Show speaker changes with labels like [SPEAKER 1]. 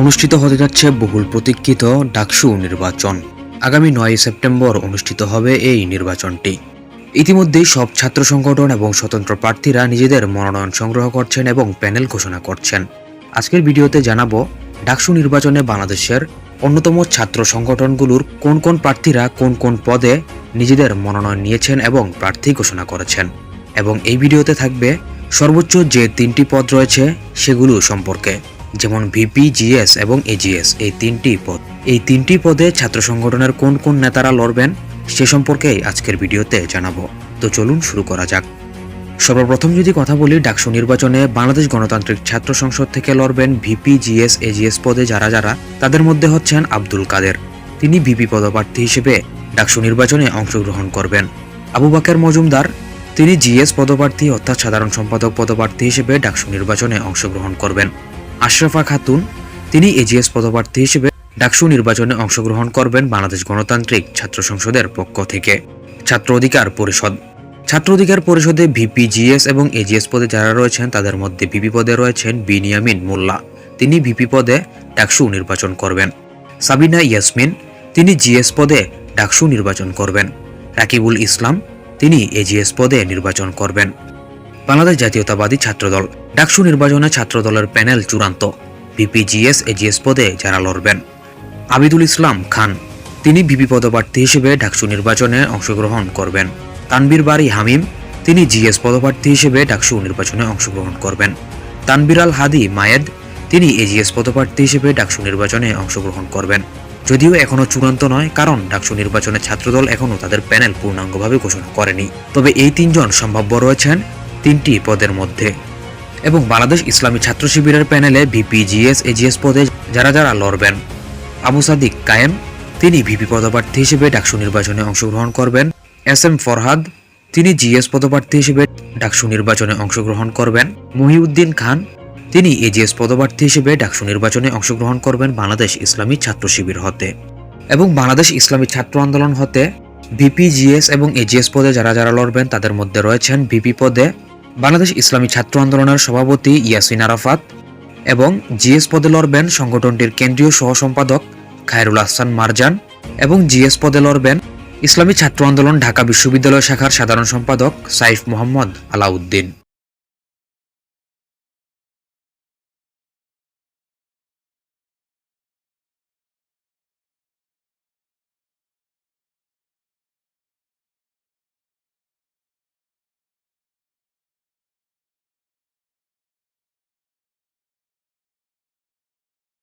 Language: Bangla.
[SPEAKER 1] অনুষ্ঠিত হতে যাচ্ছে বহুল প্রতীক্ষিত ডাকসু নির্বাচন। আগামী নয় সেপ্টেম্বর অনুষ্ঠিত হবে এই নির্বাচনটি। ইতিমধ্যেই সব ছাত্র সংগঠন এবং স্বতন্ত্র প্রার্থীরা নিজেদের মনোনয়ন সংগ্রহ করছেন এবং প্যানেল ঘোষণা করছেন। আজকের ভিডিওতে জানাব, ডাকসু নির্বাচনে বাংলাদেশের অন্যতম ছাত্র সংগঠনগুলোর কোন কোন প্রার্থীরা কোন কোন পদে নিজেদের মনোনয়ন নিয়েছেন এবং প্রার্থী ঘোষণা করেছেন। এবং এই ভিডিওতে থাকবে সর্বোচ্চ যে তিনটি পদ রয়েছে সেগুলো সম্পর্কে। যেমন ভিপি জিএস এবং এজিএস এই তিনটি পদ। এই তিনটি পদে ছাত্র সংগঠনের কোন কোন নেতারা লড়বেন, সে সম্পর্কেই আজকের ভিডিওতে জানাব। তো চলুন শুরু করা যাক। সর্বপ্রথম যদি কথা বলি, ডাকসু নির্বাচনে বাংলাদেশ গণতান্ত্রিক ছাত্র সংসদ থেকে লড়বেন ভিপি জিএস এজিএস পদে যারা যারা, তাদের মধ্যে হচ্ছেন আব্দুল কাদের। তিনি ভিপি পদপ্রার্থী হিসেবে ডাকসু নির্বাচনে অংশগ্রহণ করবেন। আবু বাকের মজুমদার, তিনি জিএস পদপ্রার্থী অর্থাৎ সাধারণ সম্পাদক পদপ্রার্থী হিসেবে ডাকসু নির্বাচনে অংশগ্রহণ করবেন। আশরাফা খাতুন, তিনি এজিএস পদপ্রার্থী হিসেবে ডাকসু নির্বাচনে অংশগ্রহণ করবেন বাংলাদেশ গণতান্ত্রিক ছাত্র সংসদের পক্ষ থেকে। ছাত্র অধিকার পরিষদ। ছাত্র অধিকার পরিষদে ভিপি, জিএস এবং এজিএস পদে যারা রয়েছেন, তাদের মধ্যে ভিপি পদে রয়েছেন বিনিয়ামিন মোল্লা। তিনি ভিপি পদে ডাকসু নির্বাচন করবেন। সাবিনা ইয়াসমিন, তিনি জিএস পদে ডাকসু নির্বাচন করবেন। রাকিবুল ইসলাম, তিনি এজিএস পদে নির্বাচন করবেন। বাংলাদেশ জাতীয়তাবাদী ছাত্রদল, ডাকসু নির্বাচনে ছাত্রদলের প্যানেল চূড়ান্ত। ভিপি জিএস এজিএস পদে যারা লড়বেন। আবিদুল ইসলাম খান, তিনি ভিপি পদপ্রার্থী হিসেবে ডাকসু নির্বাচনে অংশগ্রহণ করবেন। তানবীর বাড়ি হামিম, তিনি জিএস পদপ্রার্থী হিসেবে ডাকসু নির্বাচনে অংশগ্রহণ করবেন। তানবির আল হাদি মায়েদ, তিনি এজিএস পদপ্রার্থী হিসেবে ডাকসু নির্বাচনে অংশগ্রহণ করবেন। যদিও এখনও চূড়ান্ত নয়, কারণ ডাকসু নির্বাচনে ছাত্রদল এখনও তাদের প্যানেল পূর্ণাঙ্গভাবে ঘোষণা করেনি। তবে এই তিনজন সম্ভাব্য রয়েছেন তিনটি পদের মধ্যে। এবং বাংলাদেশ ইসলামী ছাত্র শিবিরের প্যানেলে ভিপি জিএস এজিএস পদে যারা যারা লড়বেন, আবু সাদিক কায়েম, তিনি ভিপি পদপ্রার্থী হিসেবে ডাকসু নির্বাচনে অংশগ্রহণ করবেন। এস এম ফরহাদ, তিনি জিএস পদপ্রার্থী হিসেবে ডাকসু নির্বাচনে অংশগ্রহণ করবেন। মহিউদ্দিন খান, তিনি এজিএস পদপ্রার্থী হিসেবে ডাকসু নির্বাচনে অংশগ্রহণ করবেন বাংলাদেশ ইসলামী ছাত্র শিবির হতে। এবং বাংলাদেশ ইসলামী ছাত্র আন্দোলন হতে ভিপি জিএস এবং এজিএস পদে যারা যারা লড়বেন, তাদের মধ্যে রয়েছেন ভিপি পদে বাংলাদেশ ইসলামী ছাত্র আন্দোলনের সভাপতি ইয়াসিন আরাফাত এবং জিএস পদে লড়বেন সংগঠনটির কেন্দ্রীয় সহ সম্পাদক খায়রুল আহসান মারজান এবং জিএস পদে লড়বেন ইসলামী ছাত্র আন্দোলন ঢাকা বিশ্ববিদ্যালয় শাখার সাধারণ সম্পাদক সাইফ মোহাম্মদ আলাউদ্দিন।